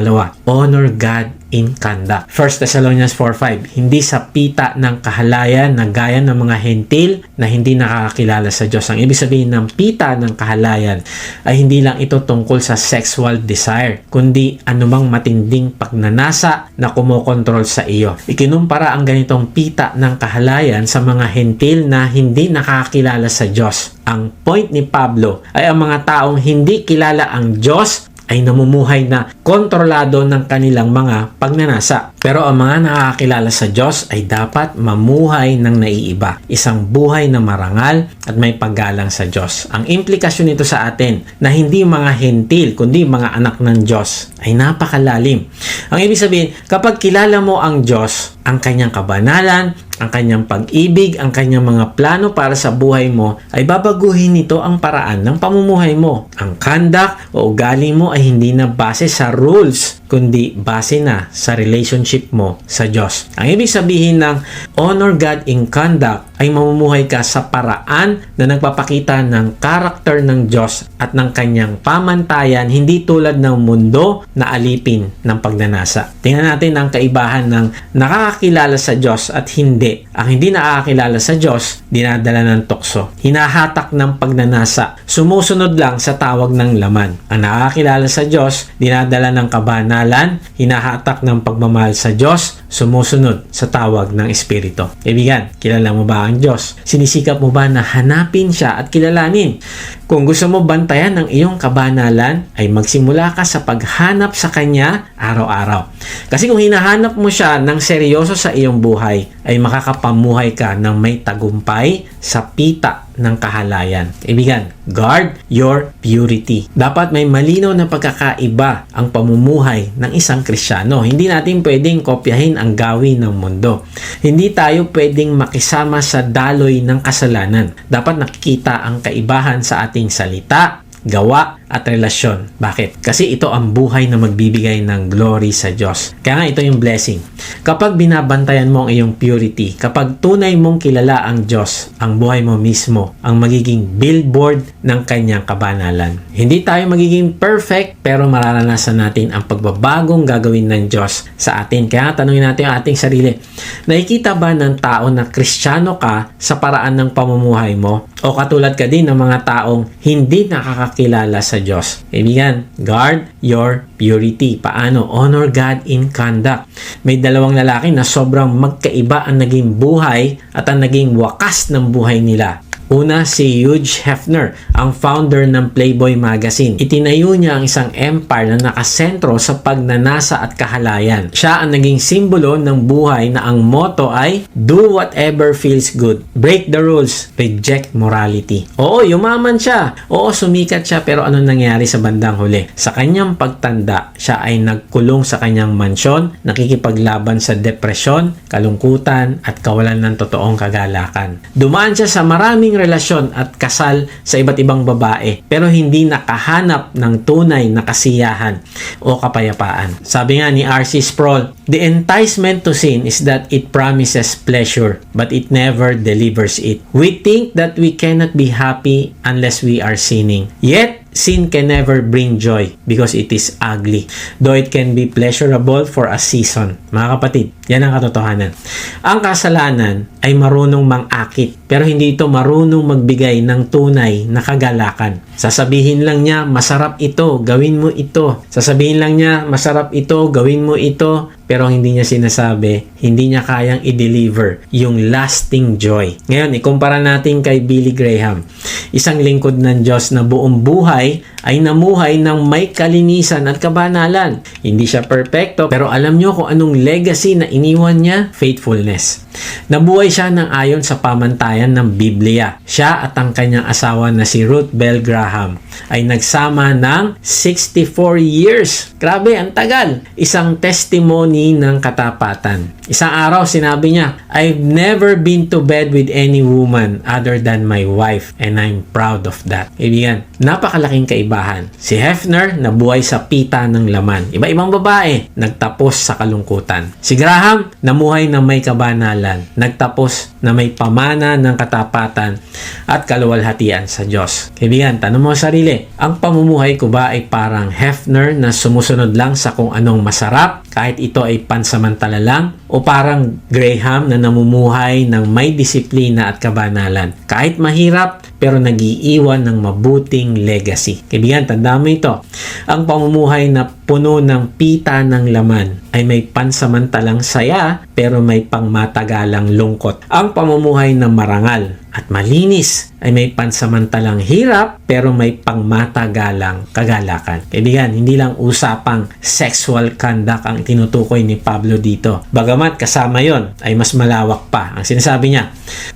pangalawa, honor God in conduct. 1 Thessalonians 4.5 Hindi sa pita ng kahalayan na gaya ng mga hentil na hindi nakakakilala sa Diyos. Ang ibig sabihin ng pita ng kahalayan ay hindi lang ito tungkol sa sexual desire, kundi anumang matinding pagnanasa na kumokontrol sa iyo. Ikinumpara ang ganitong pita ng kahalayan sa mga hentil na hindi nakakakilala sa Diyos. Ang point ni Pablo ay ang mga taong hindi kilala ang Diyos ay namumuhay na kontrolado ng kanilang mga pagnanasa. Pero ang mga nakakilala sa Diyos ay dapat mamuhay ng naiiba. Isang buhay na marangal at may paggalang sa Diyos. Ang implikasyon nito sa atin na hindi mga hentil kundi mga anak ng Diyos ay napakalalim. Ang ibig sabihin, kapag kilala mo ang Diyos, ang kanyang kabanalan, ang kanyang pag-ibig, ang kanyang mga plano para sa buhay mo, ay babaguhin nito ang paraan ng pamumuhay mo. Ang conduct o ugali mo ay hindi na base sa rules, kundi base na sa relationship mo sa Diyos. Ang ibig sabihin ng honor God in conduct ay mamumuhay ka sa paraan na nagpapakita ng karakter ng Diyos at ng kanyang pamantayan, hindi tulad ng mundo na alipin ng pagnanasa. Tingnan natin ang kaibahan ng nakakakilala sa Diyos at hindi. Ang hindi nakakakilala sa Diyos, dinadala ng tukso. Hinahatak ng pagnanasa. Sumusunod lang sa tawag ng laman. Ang nakakakilala sa Diyos, dinadala ng kabanalan, hinahatak ng pagmamahal sa Diyos, sumusunod sa tawag ng Espiritu. Kaibigan, kilala mo ba ang Diyos? Sinisikap mo ba na hanapin siya at kilalanin? Kung gusto mo bantayan ang iyong kabanalan, ay magsimula ka sa paghanap sa Kanya araw-araw. Kasi kung hinahanap mo siya ng seryoso sa iyong buhay, ay makakapamuhay ka ng may tagumpay sa pita ng kahalayan. Ibigan, guard your purity. Dapat may malinaw na pagkakaiba ang pamumuhay ng isang Kristiyano. Hindi natin pwedeng kopyahin ang gawin ng mundo. Hindi tayo pwedeng makisama sa daloy ng kasalanan. Dapat nakikita ang kaibahan sa ating salita, gawa at relasyon. Bakit? Kasi ito ang buhay na magbibigay ng glory sa Diyos. Kaya nga ito yung blessing. Kapag binabantayan mo ang iyong purity, kapag tunay mong kilala ang Diyos, ang buhay mo mismo, ang magiging billboard ng kanyang kabanalan. Hindi tayo magiging perfect, pero mararanasan natin ang pagbabagong gagawin ng Diyos sa atin. Kaya tanungin natin ang ating sarili, nakikita ba ng tao na kristyano ka sa paraan ng pamumuhay mo? O katulad ka din ng mga taong hindi nakakakilala sa Diyos. Kaibigan, guard your purity. Paano? Honor God in conduct. May dalawang lalaki na sobrang magkaiba ang naging buhay at ang naging wakas ng buhay nila. Una, si Hugh Hefner, ang founder ng Playboy Magazine. Itinayo niya ang isang empire na nakasentro sa pagnanasa at kahalayan. Siya ang naging simbolo ng buhay na ang motto ay Do whatever feels good. Break the rules. Reject morality. Oo, yumaman siya. Oo, sumikat siya pero ano nangyari sa bandang huli? Sa kanyang pagtanda, siya ay nagkulong sa kanyang mansyon, nakikipaglaban sa depresyon, kalungkutan at kawalan ng totoong kagalakan. Dumaan siya sa maraming relasyon at kasal sa iba't ibang babae pero hindi nakahanap ng tunay na kasiyahan o kapayapaan. Sabi nga ni R.C. Sproul, The enticement to sin is that it promises pleasure but it never delivers it. We think that we cannot be happy unless we are sinning. Yet, sin can never bring joy because it is ugly. Though it can be pleasurable for a season. Mga kapatid, yan ang katotohanan. Ang kasalanan ay marunong mang-akit pero hindi ito marunong magbigay ng tunay na kagalakan. Sasabihin lang niya, masarap ito, gawin mo ito. Sasabihin lang niya, masarap ito, gawin mo ito. Pero hindi niya sinasabi, hindi niya kayang i-deliver yung lasting joy. Ngayon, ikumpara natin kay Billy Graham. Isang lingkod ng Diyos na buong buhay ay namuhay ng may kalinisan at kabanalan. Hindi siya perfecto, pero alam niyo kung anong legacy na iniwan niya? Faithfulness. Nabuhay siya ng ayon sa pamantayan ng Biblia. Siya at ang kanyang asawa na si Ruth Bell Graham ay nagsama ng 64 years. Grabe, ang tagal. Isang testimony ng katapatan. Isang araw, sinabi niya, I've never been to bed with any woman other than my wife and I'm proud of that. Kaibigan, napakalaking kaibahan. Si Hefner, nabuhay sa pita ng laman. Iba-ibang babae, nagtapos sa kalungkutan. Si Graham, Abraham, namuhay na may kabanalan, nagtapos na may pamana ng katapatan at kaluwalhatian sa Diyos. Kaibigan, tanong mo sa sarili, ang pamumuhay ko ba ay parang Hefner na sumusunod lang sa kung anong masarap kahit ito ay pansamantala lang o parang Graham na namumuhay ng may disiplina at kabanalan. Kahit mahirap, pero nagiiwan ng mabuting legacy. Kaibigan, tandaan mo ito. Ang pamumuhay na puno ng pita ng laman ay may pansamantalang saya pero may pangmatagalang lungkot. Ang pamumuhay na marangal at malinis ay may pansamantalang hirap pero may pangmatagalang kagalakan. Kaibigan, hindi lang usapang sexual conduct ang tinutukoy ni Pablo dito. Bagamat kasama yon ay mas malawak pa. Ang sinasabi niya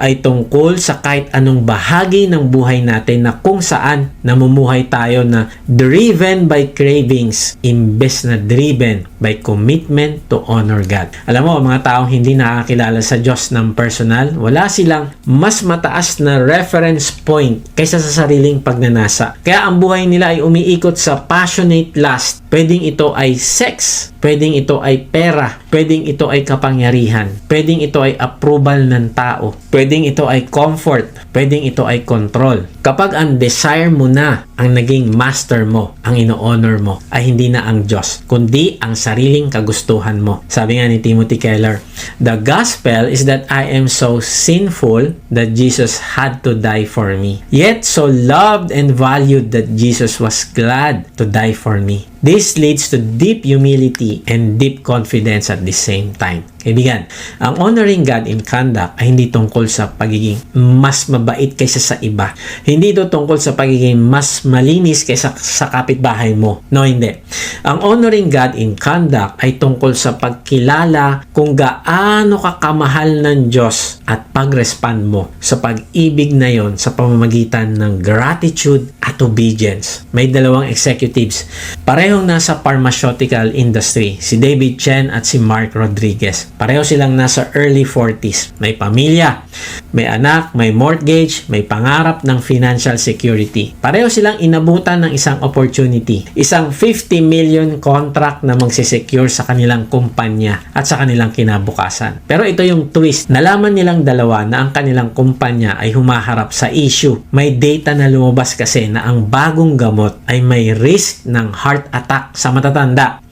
ay tungkol sa kahit anong bahagi ng buhay natin na kung saan namumuhay tayo na driven by cravings imbes na driven by commitment to honor God. Alam mo, mga taong hindi nakakilala sa Diyos ng personal, wala silang mas mataas na reference point kaysa sa sariling pagnanasa. Kaya ang buhay nila ay umiikot sa passionate lust. Pwedeng ito ay sex, pwedeng ito ay pera, pwedeng ito ay kapangyarihan, pwedeng ito ay approval ng tao, pwedeng ito ay comfort, pwedeng ito ay control. Kapag ang desire mo na ang naging master mo, ang ino-honor mo, ay hindi na ang Diyos, kundi ang sariling kagustuhan mo. Sabi nga ni Timothy Keller, The gospel is that I am so sinful that Jesus had to die for me. Yet so loved and valued that Jesus was glad to die for me. This leads to deep humility and deep confidence at the same time. Kaibigan, ang honoring God in conduct ay hindi tungkol sa pagiging mas mabait kaysa sa iba. Hindi ito tungkol sa pagiging mas malinis kaysa sa kapitbahay mo. No, hindi. Ang honoring God in conduct ay tungkol sa pagkilala kung gaano ka kamahal ng Diyos at pag-respond mo sa pag-ibig na yon sa pamamagitan ng gratitude at obedience. May dalawang executives. Parehong nasa pharmaceutical industry, si David Chen at si Mark Rodriguez. Pareho silang nasa early 40s. May pamilya, may anak, may mortgage, may pangarap ng financial security. Pareho silang inabutan ng isang opportunity. Isang 50 million contract na magsisecure sa kanilang kumpanya at sa kanilang kinabukasan. Pero ito yung twist. Nalaman nilang dalawa na ang kanilang kumpanya ay humaharap sa issue. May data na lumabas kasi na ang bagong gamot ay may risk ng heart attack sa matatanda.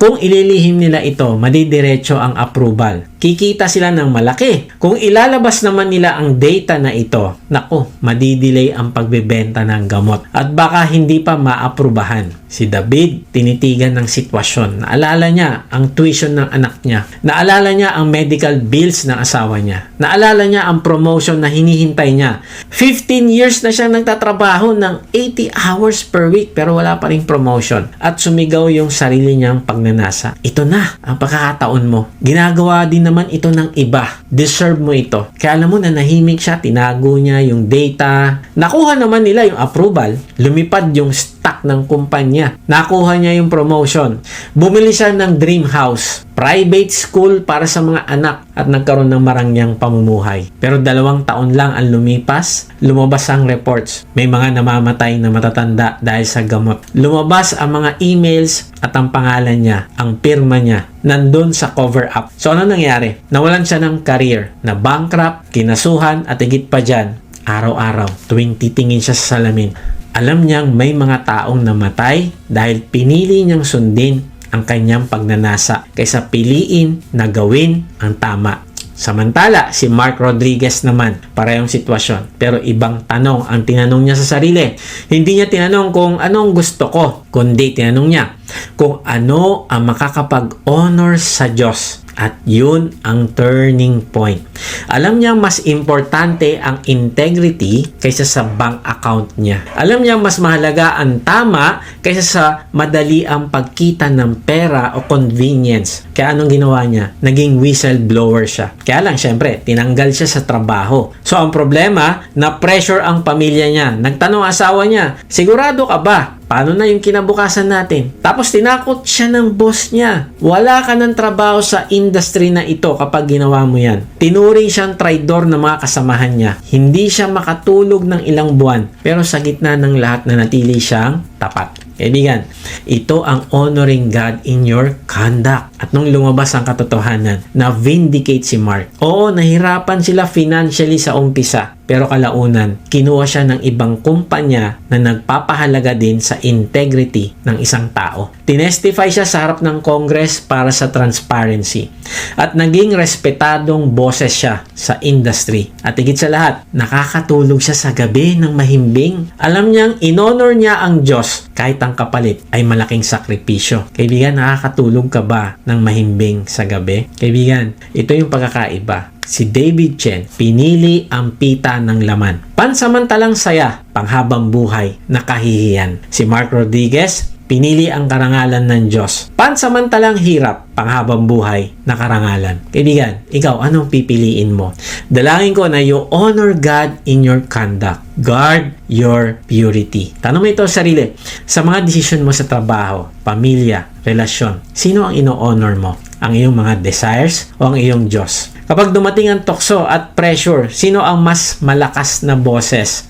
Kung ililihim nila ito, madidiretso ang approval. Kikita sila ng malaki. Kung ilalabas naman nila ang data na ito, nako, madidelay ang pagbebenta ng gamot at baka hindi pa maaprubahan. Si David, tinitigan ng sitwasyon. Naalala niya ang tuition ng anak niya. Naalala niya ang medical bills ng asawa niya. Naalala niya ang promotion na hinihintay niya. 15 years na siyang nagtatrabaho ng 80 hours per week pero wala pa rin promotion. At sumigaw yung sarili niyang pagnanasa. Ito na ang pagkakataon mo. Ginagawa din naman ito ng iba. Deserve mo ito. Kaya alam mo na nahimik siya, tinago niya yung data. Nakuha naman nila yung approval. Lumipad yung stock ng kumpanya. Nakuha niya yung promotion. Bumili siya ng dream house. Private school para sa mga anak at nagkaroon ng marangyang pamumuhay. Pero dalawang taon lang ang lumipas, lumabas ang reports. May mga namamatay na matatanda dahil sa gamot. Lumabas ang mga emails at ang pangalan niya, ang pirma niya, nandun sa cover up. So ano nangyari? Nawalan siya ng career, na bankrupt, kinasuhan at higit pa dyan, araw-araw, tuwing titingin siya sa salamin, alam niyang may mga taong namatay dahil pinili niyang sundin ang kanyang pagnanasa kaysa piliin na gawin ang tama. Samantala, si Mark Rodriguez naman, parehong sitwasyon. Pero ibang tanong ang tinanong niya sa sarili. Hindi niya tinanong kung anong gusto ko, kundi tinanong niya kung ano ang makakapag-honor sa Diyos. At yun ang turning point. Alam niya mas importante ang integrity kaysa sa bank account niya. Alam niya mas mahalaga ang tama kaysa sa madali ang pagkita ng pera o convenience. Kaya anong ginawa niya? Naging whistleblower siya. Kaya lang, syempre, tinanggal siya sa trabaho. So, ang problema, na-pressure ang pamilya niya. Nagtanong asawa niya, sigurado ka ba Paano na yung kinabukasan natin? Tapos tinakot siya ng boss niya. Wala ka ng trabaho sa industry na ito kapag ginawa mo yan. Tinuring siyang traidor ng mga kasamahan niya. Hindi siya makatulog ng ilang buwan. Pero sa gitna ng lahat na natili siyang tapat. Kaibigan, ito ang honoring God in your conduct. At nung lumabas ang katotohanan, na vindicate si Mark. Oo, nahirapan sila financially sa umpisa. Pero kalaunan, kinuha siya ng ibang kumpanya na nagpapahalaga din sa integrity ng isang tao. Tinestify siya sa harap ng Congress para sa transparency. At naging respetadong boses siya sa industry. At higit sa lahat, nakakatulog siya sa gabi ng mahimbing. Alam niyang inonor niya ang Diyos kahit ang kapalit ay malaking sakripisyo. Kaibigan, nakakatulog ka ba ng mahimbing sa gabi? Kaibigan, ito yung pagkakaiba si David Chen pinili ang pita ng laman. Pansamantalang saya, panghabang buhay na kahihiyan. Si Mark Rodriguez pinili ang karangalan ng Diyos. Pansamantalang hirap, panghabang buhay na karangalan. Kaibigan, ikaw, anong pipiliin mo? Dalangin ko na you honor God in your conduct. Guard your purity. Tanong mo ito sa sarili. Sa mga desisyon mo sa trabaho, pamilya, relasyon, sino ang ino-honor mo? Ang iyong mga desires o ang iyong Diyos? Kapag dumating ang tukso at pressure, sino ang mas malakas na boses?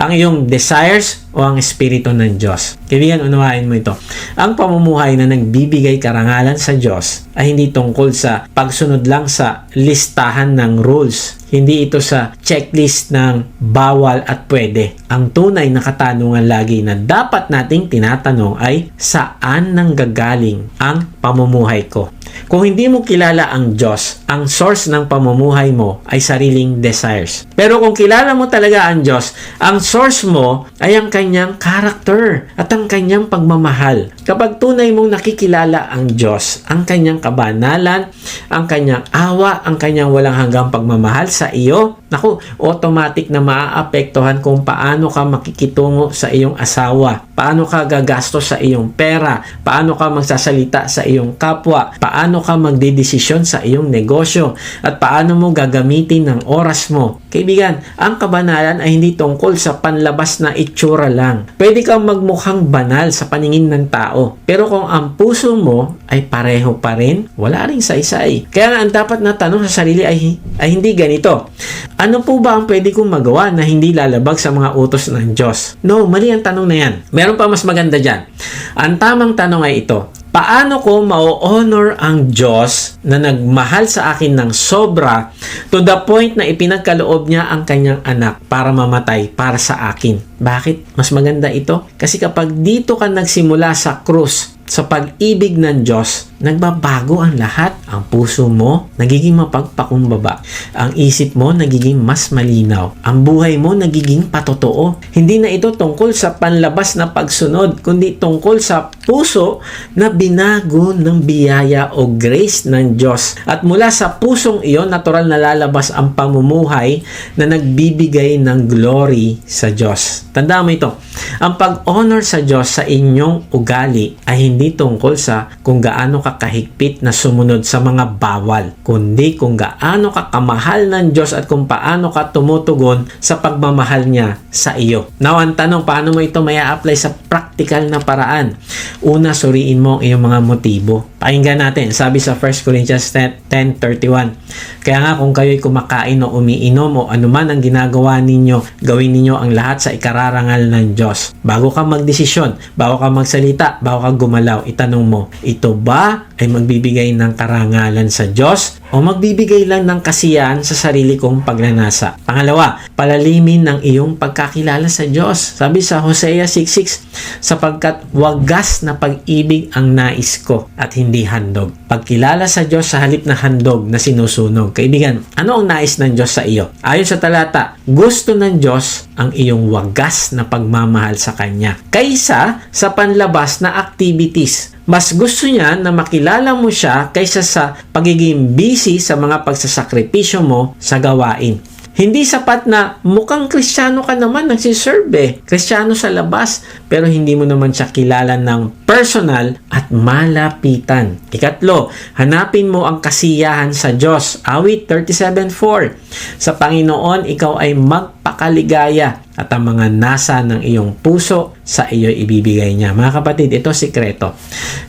Ang iyong desires o ang espiritu ng Diyos? Kaibigan, unawain mo ito. Ang pamumuhay na nagbibigay karangalan sa Diyos ay hindi tungkol sa pagsunod lang sa listahan ng rules. Hindi ito sa checklist ng bawal at pwede. Ang tunay na katanungan lagi na dapat nating tinatanong ay saan nang gagaling ang pamumuhay ko? Kung hindi mo kilala ang Diyos, ang source ng pamumuhay mo ay sariling desires. Pero kung kilala mo talaga ang Diyos, ang source mo ay ang kanyang character at ang kanyang pagmamahal. Kapag tunay mong nakikilala ang Diyos, ang kanyang kabanalan, ang kanyang awa, ang kanyang walang hanggang pagmamahal sa iyo, naku, automatic na maaapektuhan kung paano ka makikitungo sa iyong asawa, paano ka gagastos sa iyong pera, paano ka magsasalita sa iyong kapwa, paano ka magdidesisyon sa iyong negosyo, at paano mo gagamitin ang oras mo. Kaibigan, ang kabanalan ay hindi tungkol sa panlabas na itsura lang. Pwede kang magmukhang banal sa paningin ng tao, pero kung ang puso mo ay pareho pa rin, wala ring saysay. Kaya ang dapat na tanong sa sarili ay, ay hindi ganito. Ano po ba ang pwede kong magawa na hindi lalabag sa mga utos ng Diyos? No, mali ang tanong na yan. Meron pa mas maganda dyan. Ang tamang tanong ay ito. Paano ko ma-honor ang Diyos na nagmahal sa akin ng sobra to the point na ipinagkaloob niya ang kanyang anak para mamatay para sa akin? Bakit? Mas maganda ito? Kasi kapag dito ka nagsimula sa krus, sa pag-ibig ng Diyos, nagbabago ang lahat. Ang puso mo, nagiging mapagpakumbaba. Ang isip mo, nagiging mas malinaw. Ang buhay mo, nagiging patotoo. Hindi na ito tungkol sa panlabas na pagsunod, kundi tungkol sa puso na binago ng biyaya o grace ng Diyos. At mula sa pusong iyon, natural na lalabas ang pamumuhay na nagbibigay ng glory sa Diyos. Tandaan mo ito, ang pag-honor sa Diyos sa inyong ugali ay hindi tungkol sa kung gaano ka kahigpit na sumunod sa mga bawal, kundi kung gaano ka kamahal ng Diyos at kung paano ka tumutugon sa pagmamahal niya sa iyo. Now, ang tanong, paano mo ito may apply sa practical na paraan? Una, suriin mo ang iyong mga motibo. Pakinggan natin, sabi sa 1 Corinthians 10.31, Kaya nga kung kayo'y kumakain o umiinom o anuman ang ginagawa ninyo, gawin ninyo ang lahat sa ikararangal ng Diyos. Bago ka magdesisyon, bago ka magsalita, bago ka gumalaw, itanong mo, ito ba ay magbibigay ng karangalan sa Diyos o magbibigay lang ng kasiyahan sa sarili kong pagnanasa? Pangalawa, palalimin ng iyong pagkakilala sa Diyos. Sabi sa Hosea 6.6, sapagkat wagas na pag-ibig ang nais ko at hindi handog. Pagkilala sa Diyos sa halip na handog na sinusunog. Kaibigan, ano ang nais ng Diyos sa iyo? Ayon sa talata, gusto ng Diyos ang iyong wagas na pagmamahal sa Kanya kaysa sa panlabas na activities. Mas gusto niya na makilala mo siya kaysa sa pagiging busy sa mga pagsasakripisyo mo sa gawain. Hindi sapat na mukhang kristyano ka naman nagsiserve eh. Kristyano sa labas pero hindi mo naman siya kilala ng personal at malapitan. Ikatlo, hanapin mo ang kasiyahan sa Diyos. Awit 37.4 Sa Panginoon, ikaw ay magpaka napakaligaya at ang mga nasa ng iyong puso sa iyo ibibigay niya. Mga kapatid, ito sikreto.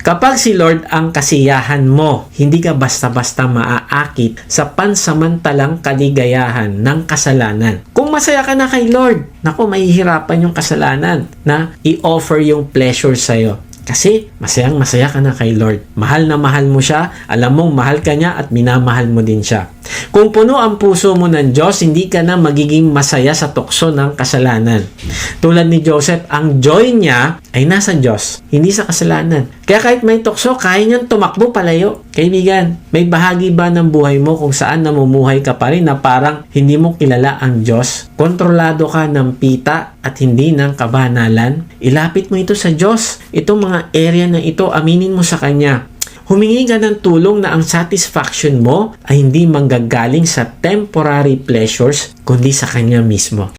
Kapag si Lord ang kasiyahan mo, hindi ka basta-basta maaakit sa pansamantalang kaligayahan ng kasalanan. Kung masaya ka na kay Lord, naku, mahihirapan yung kasalanan na i-offer yung pleasure sa'yo. Kasi masayang masaya ka na kay Lord. Mahal na mahal mo siya, alam mong mahal ka niya at minamahal mo din siya. Kung puno ang puso mo ng Diyos, hindi ka na magiging masaya sa tukso ng kasalanan. Tulad ni Joseph, ang joy niya ay nasa Diyos, hindi sa kasalanan. Kaya kahit may tukso, kaya niyang tumakbo palayo. Kaibigan, may bahagi ba ng buhay mo kung saan namumuhay ka pa rin na parang hindi mo kilala ang Diyos? Kontrolado ka ng pita at hindi ng kabanalan? Ilapit mo ito sa Diyos. Itong mga area na ito, aminin mo sa Kanya. Humingi ka ng tulong na ang satisfaction mo ay hindi manggagaling sa temporary pleasures kundi sa Kanya mismo.